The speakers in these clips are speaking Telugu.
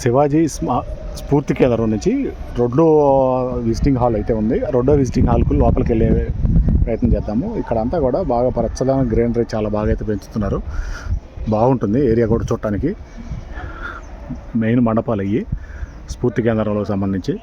శివాజీ స్మా స్ఫూర్తి కేంద్రం నుంచి రెండో విజిటింగ్ హాల్ అయితే ఉంది. రెండో విజిటింగ్ హాల్కు లోపలికి వెళ్ళే ప్రయత్నం చేద్దాము. ఇక్కడ అంతా కూడా బాగా పచ్చదనం గ్రీనరీ చాలా బాగా అయితే పెంచుతున్నారు. బాగుంటుంది ఏరియా కూడా చూడటానికి. మెయిన్ మండపాలు అయ్యి స్ఫూర్తి కేంద్రంలో సంబంధించి.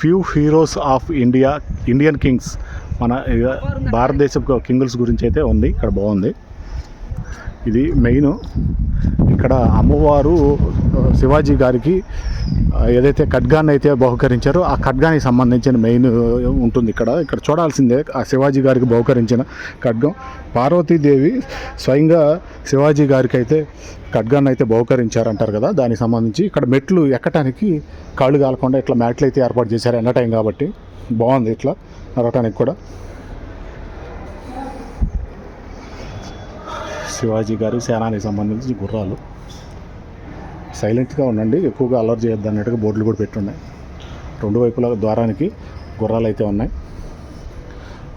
Few heroes of India Indian kings మన ఇక భారతదేశపు కింగుల్స్ గురించి అయితే ఉంది. ఇక్కడ బాగుంది. ఇది మెయిన్. ఇక్కడ అమ్మవారు శివాజీ గారికి ఏదైతే ఖడ్గాన్ని అయితే బహుకరించారో ఆ ఖడ్గానికి సంబంధించిన మెయిన్ ఉంటుంది ఇక్కడ. ఇక్కడ చూడాల్సిందే ఆ శివాజీ గారికి బహుకరించిన ఖడ్గం. పార్వతీదేవి స్వయంగా శివాజీ గారికి అయితే ఖడ్గాన్ని అయితే బహుకరించారంటారు కదా దానికి సంబంధించి. ఇక్కడ మెట్లు ఎక్కటానికి కాళ్ళు కాలకుండా ఇట్లా మ్యాట్లు అయితే ఏర్పాటు చేశారు ఎండ టైం కాబట్టి. బాగుంది ఇట్లా నడవటానికి కూడా. శివాజీ గారు సేనానికి సంబంధించి గుర్రాలు. సైలెంట్గా ఉండండి ఎక్కువగా అలర్ట్ చేయొద్దు అన్నట్టుగా బోర్డులు కూడా పెట్టున్నాయి. రెండు వైపుల ద్వారానికి గుర్రాలు అయితే ఉన్నాయి.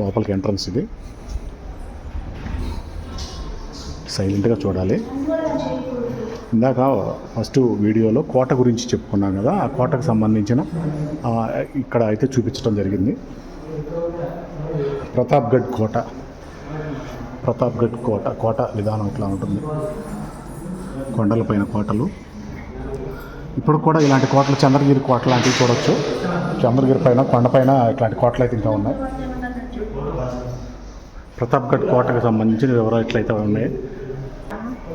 లోపలికి ఎంట్రన్స్ ఇది. సైలెంట్గా చూడాలి. ఇందాక ఫస్ట్ వీడియోలో కోట గురించి చెప్పుకున్నాం కదా ఆ కోటకు సంబంధించిన ఇక్కడ అయితే చూపించడం జరిగింది. ప్రతాప్గఢ్ కోట. ప్రతాప్గఢ్ కోట కోట విధానం ఇట్లా ఉంటుంది? కొండలపైన కోటలు. ఇప్పుడు కూడా ఇలాంటి కోటలు చంద్రగిరి కోట లాంటివి చూడొచ్చు. చంద్రగిరి పైన కొండపైన ఇట్లాంటి కోటలు అయితే ఇంకా ఉన్నాయి. ప్రతాప్గఢ్ కోటకు సంబంధించిన వివరాలు ఇట్లయితే ఉన్నాయి.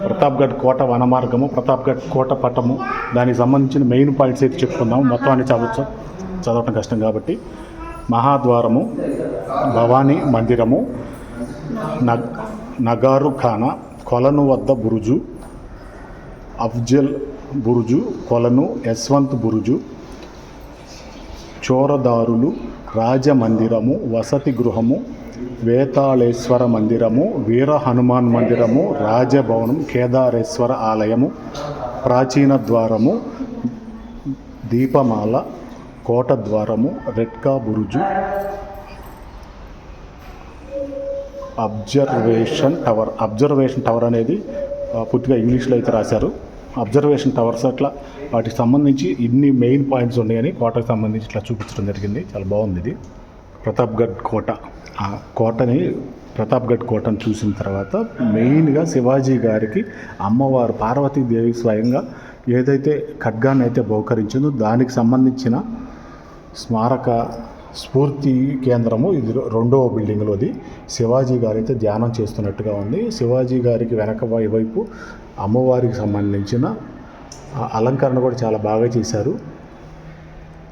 ప్రతాప్గఢ్ కోట వన మార్గము ప్రతాప్గఢ్ కోట పట్టము దానికి సంబంధించిన మెయిన్ పాయింట్స్ అయితే చెప్పుకుందాం మొత్తం అన్ని చదవచ్చు. చదవటం కష్టం కాబట్టి. మహాద్వారము భవానీ మందిరము నగారు ఖానా కొలను వద్ద బురుజు అఫ్జల్ బురుజు కొలను యశ్వంత్ బురుజు చోరదారులు రాజమందిరము వసతి గృహము వేతాళేశ్వర మందిరము వీర హనుమాన్ మందిరము రాజభవనం కేదారేశ్వర ఆలయము ప్రాచీన ద్వారము దీపమాల కోట ద్వారము రెడ్కా బురుజు అబ్జర్వేషన్ టవర్. అబ్జర్వేషన్ టవర్ అనేది పూర్తిగా ఇంగ్లీష్లో అయితే రాశారు. అబ్జర్వేషన్ టవర్స్ అట్లా వాటికి సంబంధించి ఇన్ని మెయిన్ పాయింట్స్ ఉన్నాయని కోటకు సంబంధించి ఇట్లా చూపించడం జరిగింది. చాలా బాగుంది ఇది. ప్రతాప్గఢ్ కోట. ఆ కోటని ప్రతాప్గఢ్ కోటను చూసిన తర్వాత మెయిన్గా శివాజీ గారికి అమ్మవారు పార్వతీదేవి స్వయంగా ఏదైతే ఖడ్గాన్ని అయితే బహుకరించిందో దానికి సంబంధించిన స్మారక స్ఫూర్తి కేంద్రము. ఇది రెండవ రెండవ బిల్డింగ్లోది శివాజీ గారు అయితే ధ్యానం చేస్తున్నట్టుగా ఉంది. శివాజీ గారికి వెనక వైపు అమ్మవారికి సంబంధించిన అలంకరణ కూడా చాలా బాగా చేశారు.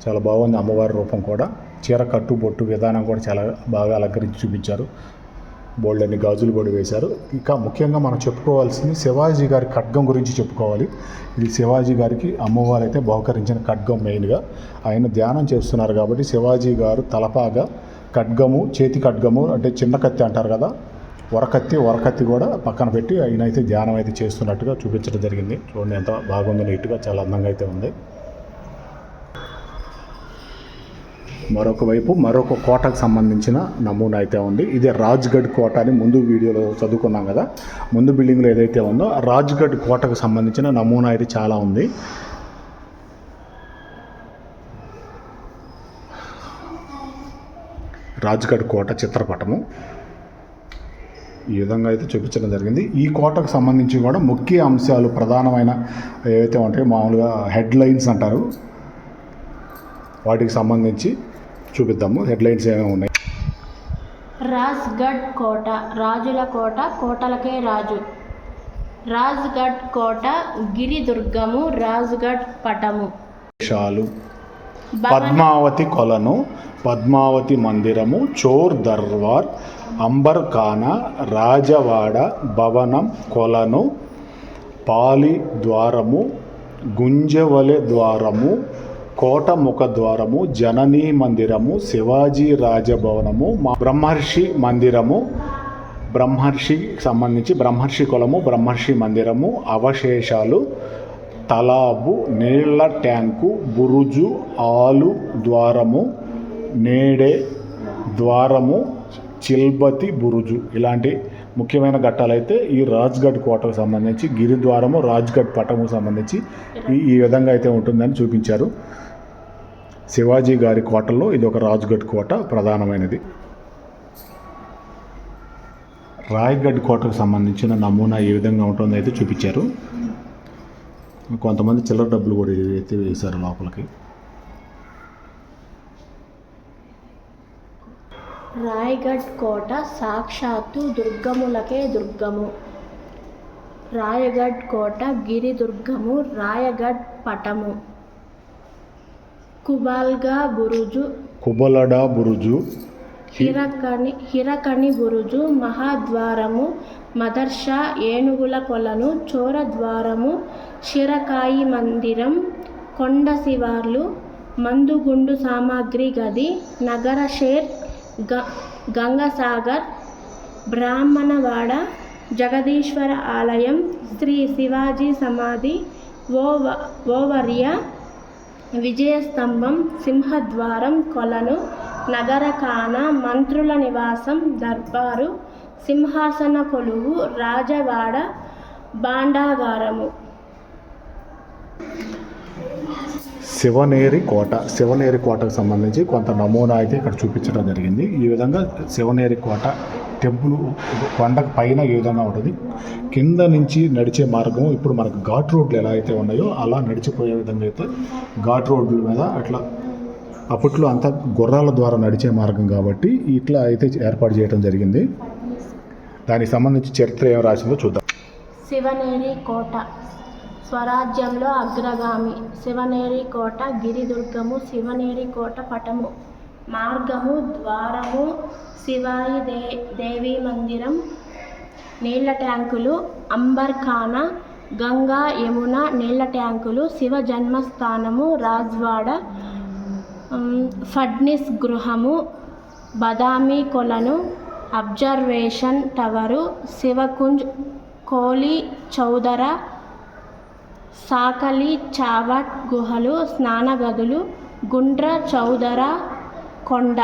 చాలా బాగుంది అమ్మవారి రూపం కూడా. చీర కట్టు బొట్టు విధానం కూడా చాలా బాగా అలంకరించి చూపించారు. బోల్డన్ని గాజులు కూడా వేశారు. ఇంకా ముఖ్యంగా మనం చెప్పుకోవాల్సింది శివాజీ గారి ఖడ్గం గురించి చెప్పుకోవాలి. ఇది శివాజీ గారికి అమ్మవారు అయితే బహుకరించిన ఖడ్గం మెయిన్గా. ఆయన ధ్యానం చేస్తున్నారు కాబట్టి శివాజీ గారు తలపాగా ఖడ్గము చేతి ఖడ్గము అంటే చిన్న కత్తి అంటారు కదా వరకత్తి వరకత్తి కూడా పక్కన పెట్టి ఆయన అయితే ధ్యానం అయితే చేస్తున్నట్టుగా చూపించడం జరిగింది. చూడండి ఎంత బాగుందో నీట్గా చాలా అందంగా అయితే ఉంది. మరొక వైపు మరొక కోటకు సంబంధించిన నమూనా అయితే ఉంది. ఇది రాజ్గఢ్ కోట అని ముందు వీడియోలో చదువుకున్నాం కదా. ముందు బిల్డింగ్లో ఏదైతే ఉందో ఆ రాజ్గఢ్ కోటకు సంబంధించిన నమూనా అయితే చాలా ఉంది. రాజ్గఢ్ కోట చిత్రపటము. ఈ విధంగా అయితే చూపించడం జరిగింది. ఈ కోటకు సంబంధించి కూడా ముఖ్య అంశాలు ప్రధానమైన ఏవైతే ఉంటాయో మామూలుగా హెడ్లైన్స్ అంటారు. వాటికి సంబంధించి చూపిద్దాము. హెడ్లైన్స్ ఏమేమి ఉన్నాయి? రాజ్గఢ్ కోట రాజుల కోట కోటలకే రాజు. రాజ్గఢ్ కోట గిరిదుర్గము రాజ్గఢ్ పటము. షాలు భవన- పద్మావతి కొలను పద్మావతి మందిరము చోర్ దర్బార్ అంబర్ ఖానా రాజవాడ భవనం కొలను పాలి ద్వారము గుంజవలె ద్వారము కోట ముఖ ద్వారము జననీ మందిరము శివాజీ రాజభవనము మా- బ్రహ్మర్షి మందిరము బ్రహ్మర్షికి సంబంధించి బ్రహ్మర్షి కులము బ్రహ్మర్షి మందిరము అవశేషాలు తలాబు నీళ్ళ ట్యాంకు బురుజు ఆలు ద్వారము నేడే ద్వారము చిల్బతి బురుజు ఇలాంటి ముఖ్యమైన ఘట్టాలైతే ఈ రాజ్గఢ్ కోటకు సంబంధించి గిరిద్వారము రాజ్గఢ్ పట్టముకు సంబంధించి ఈ విధంగా అయితే ఉంటుందని చూపించారు. శివాజీ గారి కోటల్లో ఇది ఒక రాజ్గఢ్ కోట ప్రధానమైనది. రాయ్గఢ్ కోటకు సంబంధించిన నమూనా ఏ విధంగా ఉంటుందో అయితే చూపించారు. కొంతమంది చిల్లర డబ్బులు కూడా అయితే వేశారు లోపలికి. రాయగఢ్ కోట సాక్షాత్తు దుర్గములకే దుర్గము. రాయగఢ్ కోట గిరి దుర్గము రాయగఢ్ పటము. కుబాల్గా బురుజు కుబలడా బురుజు హిరకణి హిరకణి బురుజు మహాద్వారము మదర్షా ఏనుగుల కొలను చోరద్వారము షిరకాయి మందిరం కొండ శివార్లు మందుగుండు సామాగ్రి గది నగర షేర్ గ గంగసాగర్ బ్రాహ్మణవాడ జగదీశ్వర ఆలయం శ్రీ శివాజీ సమాధి ఓవ ఓవర్య విజయస్తంభం సింహద్వారం కొలను నగరకాన మంత్రుల నివాసం దర్బారు సింహాసన కొలువు రాజవాడ భాండాగారము శివనేరి కోట శివనేరి కోటకు సంబంధించి కొంత నమూనా అయితే ఇక్కడ చూపించడం జరిగింది. ఈ విధంగా శివనేరి కోట టెంపుల్ కొండకు పైన ఏ విధంగా ఉంటుంది? కింద నుంచి నడిచే మార్గం ఇప్పుడు మనకు ఘాట్ రోడ్లు ఎలా అయితే ఉన్నాయో అలా నడిచిపోయే విధంగా అయితే ఘాట్ రోడ్ల మీద అట్లా అప్పట్లో అంతా గుర్రాల ద్వారా నడిచే మార్గం కాబట్టి ఇట్లా అయితే ఏర్పాటు చేయడం జరిగింది. దానికి సంబంధించి చరిత్ర ఏం రాసిందో చూద్దాం. శివనేరి కోట స్వరాజ్యంలో అగ్రగామి శివనేరి కోట గిరిదుర్గము శివనేరి కోట పటము. మార్గము ద్వారము శివాయి దే దేవి మందిరం నీళ్ళ ట్యాంకులు అంబర్ఖానా గంగా యమున నీళ్ళ ట్యాంకులు శివ జన్మస్థానము రాజ్వాడ ఫడ్నిస్ గృహము బదామి కొలను అబ్జర్వేషన్ టవరు శివకుంజ్ కోలి చౌదర సాకలి చావట్ గుహలు స్నానగదులు గుండ్ర చౌదర కొండ.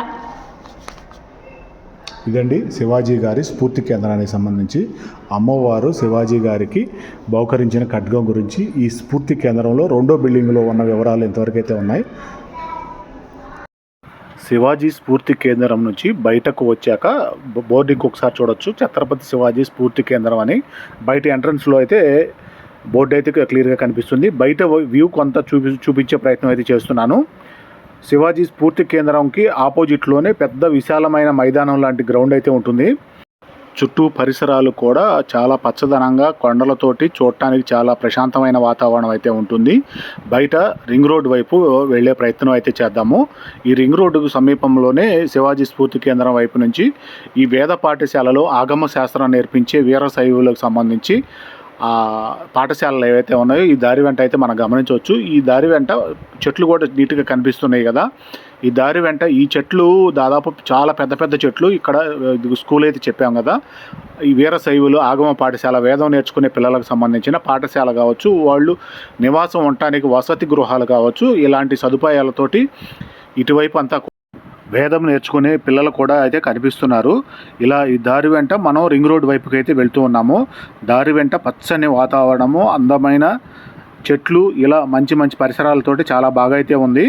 ఇదండి శివాజీ గారి స్ఫూర్తి కేంద్రానికి సంబంధించి అమ్మవారు శివాజీ గారికి బహుకరించిన ఖడ్గం గురించి ఈ స్ఫూర్తి కేంద్రంలో రెండో బిల్డింగ్లో ఉన్న వివరాలు ఎంతవరకు అయితే ఉన్నాయి. శివాజీ స్ఫూర్తి కేంద్రం నుంచి బయటకు వచ్చాక బోర్డు బోర్డింగ్ ఒకసారి చూడొచ్చు. ఛత్రపతి శివాజీ స్ఫూర్తి కేంద్రం అని బయట ఎంట్రన్స్లో అయితే బోర్డు అయితే క్లియర్గా కనిపిస్తుంది. బయట వ్యూ కొంత చూపి చూపించే ప్రయత్నం అయితే చేస్తున్నాను. శివాజీ స్ఫూర్తి కేంద్రంకి ఆపోజిట్లోనే పెద్ద విశాలమైన మైదానం లాంటి గ్రౌండ్ అయితే ఉంటుంది. చుట్టూ పరిసరాలు కూడా చాలా పచ్చదనంగా కొండలతోటి చూడటానికి చాలా ప్రశాంతమైన వాతావరణం అయితే ఉంటుంది. బయట రింగ్ రోడ్ వైపు వెళ్ళే ప్రయత్నం అయితే చేద్దాము. ఈ రింగ్ రోడ్డుకు సమీపంలోనే శివాజీ స్ఫూర్తి కేంద్రం వైపు నుంచి ఈ వేద పాఠశాలలో ఆగమ శాస్త్రం నేర్పించే వీర శైవులకు సంబంధించి పాఠశాలలు ఏవైతే ఉన్నాయో ఈ దారి వెంట అయితే మనం గమనించవచ్చు. ఈ దారి వెంట చెట్లు కూడా నీట్గా కనిపిస్తున్నాయి కదా. ఈ దారి వెంట ఈ చెట్లు దాదాపు చాలా పెద్ద పెద్ద చెట్లు ఇక్కడ స్కూల్ అయితే చెప్పాం కదా. ఈ వీర శైవులు ఆగమ పాఠశాల వేదం నేర్చుకునే పిల్లలకు సంబంధించిన పాఠశాల కావచ్చు వాళ్ళు నివాసం ఉండటానికి వసతి గృహాలు కావచ్చు ఇలాంటి సదుపాయాలతోటి ఇటువైపు అంతా వేదం నేర్చుకునే పిల్లలు కూడా అయితే కనిపిస్తున్నారు. ఇలా ఈ దారి వెంట మనం రింగ్ రోడ్ వైపుకి అయితే వెళ్తూ ఉన్నాము. దారి వెంట పచ్చని వాతావరణము అందమైన చెట్లు ఇలా మంచి మంచి పరిసరాలతోటి చాలా బాగా అయితే ఉంది.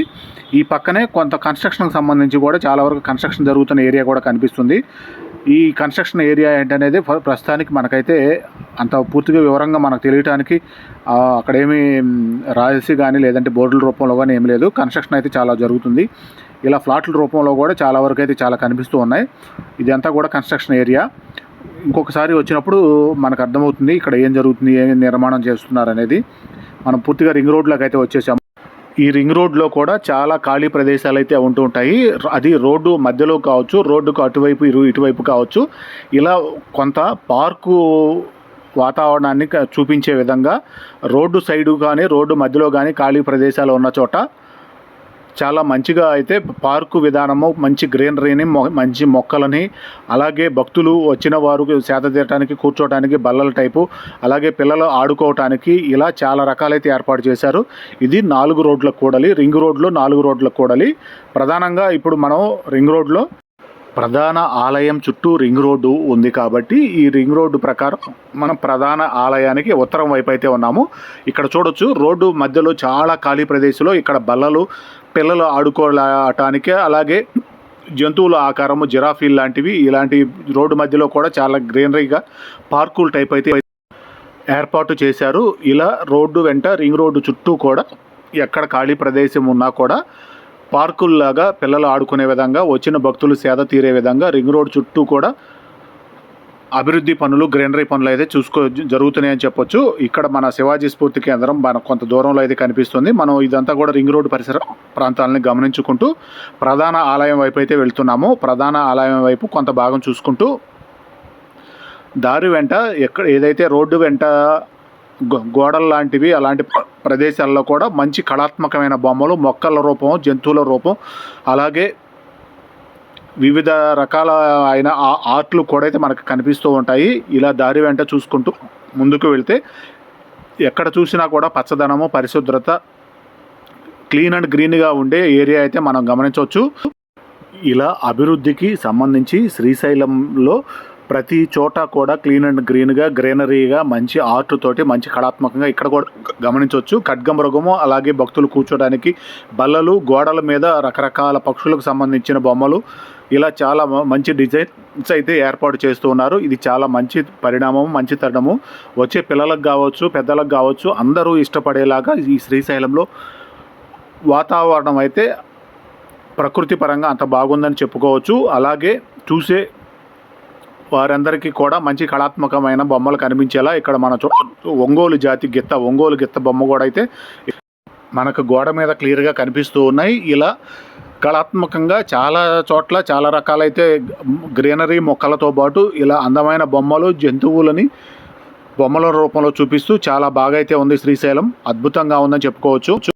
ఈ పక్కనే కొంత కన్స్ట్రక్షన్కి సంబంధించి కూడా చాలా వరకు కన్స్ట్రక్షన్ జరుగుతున్న ఏరియా కూడా కనిపిస్తుంది. ఈ కన్స్ట్రక్షన్ ఏరియా ఏంటనేది ప్రస్తుతానికి మనకైతే అంత పూర్తిగా వివరంగా మనకు తెలియటానికి అక్కడేమి రాసి కానీ లేదంటే బోర్డుల రూపంలో కానీ ఏమి లేదు. కన్స్ట్రక్షన్ అయితే చాలా జరుగుతుంది. ఇలా ఫ్లాట్ల రూపంలో కూడా చాలా వరకు అయితే చాలా కనిపిస్తూ ఉన్నాయి. ఇదంతా కూడా కన్స్ట్రక్షన్ ఏరియా. ఇంకొకసారి వచ్చినప్పుడు మనకు అర్థమవుతుంది ఇక్కడ ఏం జరుగుతుంది ఏం నిర్మాణం చేస్తున్నారు అనేది. మనం పూర్తిగా రింగ్ రోడ్లోకి అయితే వచ్చేసాము ఈ రింగ్ రోడ్లో కూడా చాలా ఖాళీ ప్రదేశాలు అయితే ఉంటూ ఉంటాయి. అది రోడ్డు మధ్యలో కావచ్చు రోడ్డుకు అటువైపు ఇరు ఇటువైపు కావచ్చు. ఇలా కొంత పార్కు వాతావరణాన్ని చూపించే విధంగా రోడ్డు సైడు కానీ రోడ్డు మధ్యలో కానీ ఖాళీ ప్రదేశాలు ఉన్న చోట చాలా మంచిగా అయితే పార్కు విధానము మంచి గ్రీనరీని మంచి మొక్కలని అలాగే భక్తులు వచ్చిన వారు సేద తీరటానికి కూర్చోవడానికి బల్లల టైపు అలాగే పిల్లలు ఆడుకోవటానికి ఇలా చాలా రకాలైతే ఏర్పాటు చేశారు. ఇది నాలుగు రోడ్ల కూడలి రింగ్ రోడ్లో నాలుగు రోడ్ల కూడలి. ప్రధానంగా ఇప్పుడు మనం రింగ్ రోడ్లో ప్రధాన ఆలయం చుట్టూ రింగ్ రోడ్డు ఉంది కాబట్టి ఈ రింగ్ రోడ్డు ప్రకారం మనం ప్రధాన ఆలయానికి ఉత్తరం వైపు అయితే ఉన్నాము. ఇక్కడ చూడొచ్చు రోడ్డు మధ్యలో చాలా ఖాళీ ప్రదేశంలో ఇక్కడ బల్లలు పిల్లలు ఆడుకోవటానికి అలాగే జంతువుల ఆకారము జిరాఫీల్ లాంటివి ఇలాంటి రోడ్డు మధ్యలో కూడా చాలా గ్రీనరీగా పార్కుల టైప్ అయితే ఏర్పాటు చేశారు. ఇలా రోడ్డు వెంట రింగ్ రోడ్డు చుట్టూ కూడా ఎక్కడ ఖాళీ ప్రదేశం ఉన్నా కూడా పార్కుల్లాగా పిల్లలు ఆడుకునే విధంగా వచ్చిన భక్తులు సేద తీరే విధంగా రింగ్ రోడ్ చుట్టూ కూడా అభివృద్ధి పనులు గ్రీనరీ పనులు అయితే చూసుకో జరుగుతున్నాయని చెప్పొచ్చు. ఇక్కడ మన శివాజీ స్ఫూర్తి కేంద్రం మన కొంత దూరంలో అయితే కనిపిస్తుంది. మనం ఇదంతా కూడా రింగ్ రోడ్ పరిసర ప్రాంతాలని గమనించుకుంటూ ప్రధాన ఆలయం వైపు అయితే వెళ్తున్నాము. ప్రధాన ఆలయం వైపు కొంత భాగం చూసుకుంటూ దారి వెంట ఎక్కడ ఏదైతే రోడ్డు వెంట గోడలు లాంటివి అలాంటి ప్రదేశాల్లో కూడా మంచి కళాత్మకమైన బొమ్మలు మొక్కల రూపం జంతువుల రూపం అలాగే వివిధ రకాల అయిన ఆ- ఆర్ట్లు కూడా అయితే మనకు కనిపిస్తూ ఉంటాయి. ఇలా దారి వెంట చూసుకుంటూ ముందుకు వెళ్తే ఎక్కడ చూసినా కూడా పచ్చదనము పరిశుభ్రత క్లీన్ అండ్ గ్రీన్గా ఉండే ఏరియా అయితే మనం గమనించవచ్చు. ఇలా అభివృద్ధికి సంబంధించి శ్రీశైలంలో ప్రతి చోట కూడా క్లీన్ అండ్ గ్రీన్గా గ్రీనరీగా మంచి ఆర్ట్ తోటి మంచి కళాత్మకంగా ఇక్కడ కూడా గమనించవచ్చు ఖడ్గమృగము అలాగే భక్తులు కూర్చోడానికి బల్లలు గోడల మీద రకరకాల పక్షులకు సంబంధించిన బొమ్మలు ఇలా చాలా మంచి డిజైన్స్ అయితే ఏర్పాటు చేస్తూ ఉన్నారు. ఇది చాలా మంచి పరిణామం మంచి తరుణము. వచ్చే పిల్లలకు కావచ్చు పెద్దలకు కావచ్చు అందరూ ఇష్టపడేలాగా ఈ శ్రీశైలంలో వాతావరణం అయితే ప్రకృతి పరంగా అంత బాగుందని చెప్పుకోవచ్చు. అలాగే చూసే వారందరికీ కూడా మంచి కళాత్మకమైన బొమ్మలు కనిపించేలా ఇక్కడ మన చూ ఒంగోలు జాతి గిత్త ఒంగోలు గిత్త బొమ్మ కూడా అయితే మనకు గోడ మీద క్లియర్గా కనిపిస్తూ ఉన్నాయి. ఇలా కళాత్మకంగా చాలా చోట్ల చాలా రకాలైతే గ్రీనరీ మొక్కలతో పాటు ఇలా అందమైన బొమ్మలు జంతువులని బొమ్మల రూపంలో చూపిస్తూ చాలా బాగా అయితే ఉంది శ్రీశైలం. అద్భుతంగా ఉందని చెప్పుకోవచ్చు.